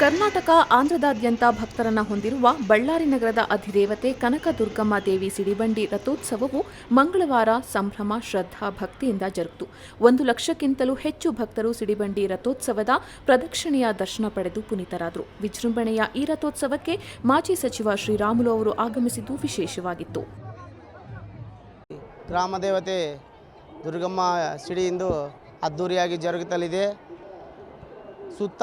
ಕರ್ನಾಟಕ ಆಂಧ್ರದಾದ್ಯಂತ ಭಕ್ತರನ್ನ ಹೊಂದಿರುವ ಬಳ್ಳಾರಿ ನಗರದ ಅಧಿದೇವತೆ ಕನಕ ದುರ್ಗಮ್ಮ ದೇವಿ ಸಿಡಿಬಂಡಿ ರಥೋತ್ಸವವು ಮಂಗಳವಾರ ಸಂಭ್ರಮ, ಶ್ರದ್ಧಾ, ಭಕ್ತಿಯಿಂದ ಜರುಗಿತು. ಒಂದು ಲಕ್ಷಕ್ಕಿಂತಲೂ ಹೆಚ್ಚು ಭಕ್ತರು ಸಿಡಿಬಂಡಿ ರಥೋತ್ಸವದ ಪ್ರದಕ್ಷಿಣೆಯ ದರ್ಶನ ಪಡೆದು ಪುನೀತರಾದರು. ವಿಜೃಂಭಣೆಯ ಈ ರಥೋತ್ಸವಕ್ಕೆ ಮಾಜಿ ಸಚಿವ ಶ್ರೀರಾಮುಲು ಅವರು ಆಗಮಿಸಿದ್ದು ವಿಶೇಷವಾಗಿತ್ತು. ಗ್ರಾಮ ದೇವತೆ ದುರ್ಗಮ್ಮ ಸಿಡಿಯಿಂದ ಅದ್ಧೂರಿಯಾಗಿ ಜರುಗುತ್ತಲಿದೆ ಸುತ್ತ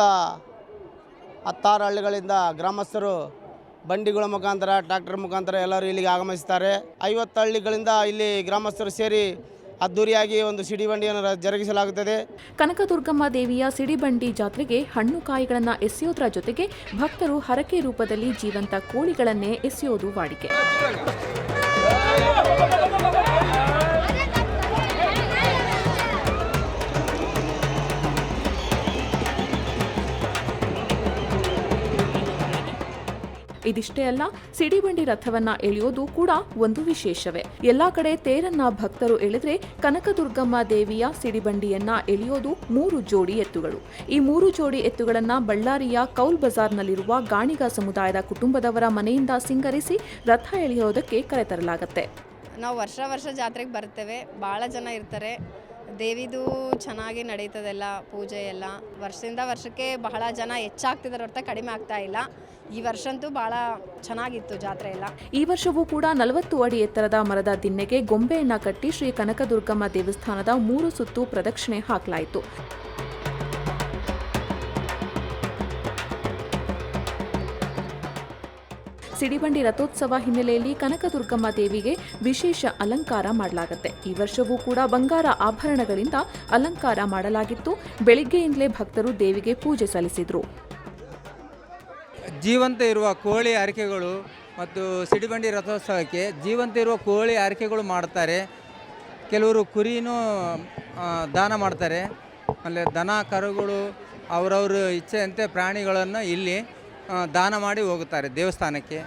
ಹತ್ತಾರು ಹಳ್ಳಿಗಳಿಂದ ಗ್ರಾಮಸ್ಥರು ಬಂಡಿಗಳ ಮುಖಾಂತರ, ಟ್ರ್ಯಾಕ್ಟರ್ ಮುಖಾಂತರ ಎಲ್ಲರೂ ಇಲ್ಲಿಗೆ ಆಗಮಿಸ್ತಾರೆ. ಐವತ್ತು ಹಳ್ಳಿಗಳಿಂದ ಇಲ್ಲಿ ಗ್ರಾಮಸ್ಥರು ಸೇರಿ ಅದ್ದೂರಿಯಾಗಿ ಒಂದು ಸಿಡಿ ಬಂಡಿಯನ್ನು ರ- ಜರುಗಿಸಲಾಗುತ್ತದೆ. ಕನಕದುರ್ಗಮ್ಮ ದೇವಿಯ ಸಿಡಿಬಂಡಿ ಜಾತ್ರೆಗೆ ಹಣ್ಣು ಕಾಯಿಗಳನ್ನು ಎಸೆಯೋದ್ರ ಜೊತೆಗೆ ಭಕ್ತರು ಹರಕೆ ರೂಪದಲ್ಲಿ ಜೀವಂತ ಕೋಳಿಗಳನ್ನೇ ಎಸೆಯೋದು ವಾಡಿಕೆ. ಇದಿಷ್ಟೇ ಅಲ್ಲ, ಸಿಡಿಬಂಡಿ ರಥವನ್ನ ಎಳೆಯೋದು ಕೂಡ ಒಂದು ವಿಶೇಷವೇ. ಎಲ್ಲಾ ಕಡೆ ತೇರನ್ನ ಭಕ್ತರು ಎಳೆದ್ರೆ ಕನಕದುರ್ಗಮ್ಮ ದೇವಿಯ ಸಿಡಿಬಂಡಿಯನ್ನ ಎಳೆಯೋದು ಮೂರು ಜೋಡಿ ಎತ್ತುಗಳು. ಈ ಮೂರು ಜೋಡಿ ಎತ್ತುಗಳನ್ನ ಬಳ್ಳಾರಿಯ ಕೌಲ್ ಬಜಾರ್ನಲ್ಲಿರುವ ಗಾಣಿಗ ಸಮುದಾಯದ ಕುಟುಂಬದವರ ಮನೆಯಿಂದ ಸಿಂಗರಿಸಿ ರಥ ಎಳೆಯೋದಕ್ಕೆ ಕರೆತರಲಾಗುತ್ತೆ. ನಾವು ವರ್ಷ ವರ್ಷ ಜಾತ್ರೆಗೆ ಬರ್ತೇವೆ. ಭಾಳ ಜನ ಇರ್ತಾರೆ. ದೇವಿದು ಚೆನ್ನಾಗಿ ನಡೀತದೆಲ್ಲ ಪೂಜೆ ಎಲ್ಲ. ವರ್ಷದಿಂದ ವರ್ಷಕ್ಕೆ ಬಹಳ ಜನ ಹೆಚ್ಚಾಗ್ತಿದ್ದಾರೆ ಹೊರತ ಕಡಿಮೆ ಆಗ್ತಾ ಇಲ್ಲ. ಈ ವರ್ಷ ಅಂತೂ ಭಾಳ ಚೆನ್ನಾಗಿತ್ತು ಜಾತ್ರೆ ಎಲ್ಲ. ಈ ವರ್ಷವೂ ಕೂಡ ನಲವತ್ತು ಅಡಿ ಎತ್ತರದ ಮರದ ದಿನ್ನೆಗೆ ಗೊಂಬೆಯನ್ನ ಕಟ್ಟಿ ಶ್ರೀ ಕನಕದುರ್ಗಮ್ಮ ದೇವಸ್ಥಾನದ ಮೂರು ಸುತ್ತು ಪ್ರದಕ್ಷಿಣೆ ಹಾಕಲಾಯಿತು. ಸಿಡಿಬಂಡಿ ರಥೋತ್ಸವ ಹಿನ್ನೆಲೆಯಲ್ಲಿ ಕನಕದುರ್ಗಮ್ಮ ದೇವಿಗೆ ವಿಶೇಷ ಅಲಂಕಾರ ಮಾಡಲಾಗುತ್ತೆ. ಈ ವರ್ಷವೂ ಕೂಡ ಬಂಗಾರ ಆಭರಣಗಳಿಂದ ಅಲಂಕಾರ ಮಾಡಲಾಗಿತ್ತು. ಬೆಳಿಗ್ಗೆಯಿಂದಲೇ ಭಕ್ತರು ದೇವಿಗೆ ಪೂಜೆ ಸಲ್ಲಿಸಿದರು. ಜೀವಂತ ಇರುವ ಕೋಳಿ ಆರಕೆಗಳು ಮತ್ತು ಸಿಡಿಬಂಡಿ ರಥೋತ್ಸವಕ್ಕೆ ಜೀವಂತ ಇರುವ ಕೋಳಿ ಆರಕೆಗಳು ಮಾಡ್ತಾರೆ. ಕೆಲವರು ಕುರಿನೂ ದಾನ ಮಾಡ್ತಾರೆ. ಅಲ್ಲಿ ದನ, ಕರುಗಳು, ಅವರವ್ರ ಇಚ್ಛೆಯಂತೆ ಪ್ರಾಣಿಗಳನ್ನು ಇಲ್ಲಿ ದಾನ ಮಾಡಿ ಹೋಗುತ್ತಾರೆ ದೇವಸ್ಥಾನಕ್ಕೆ.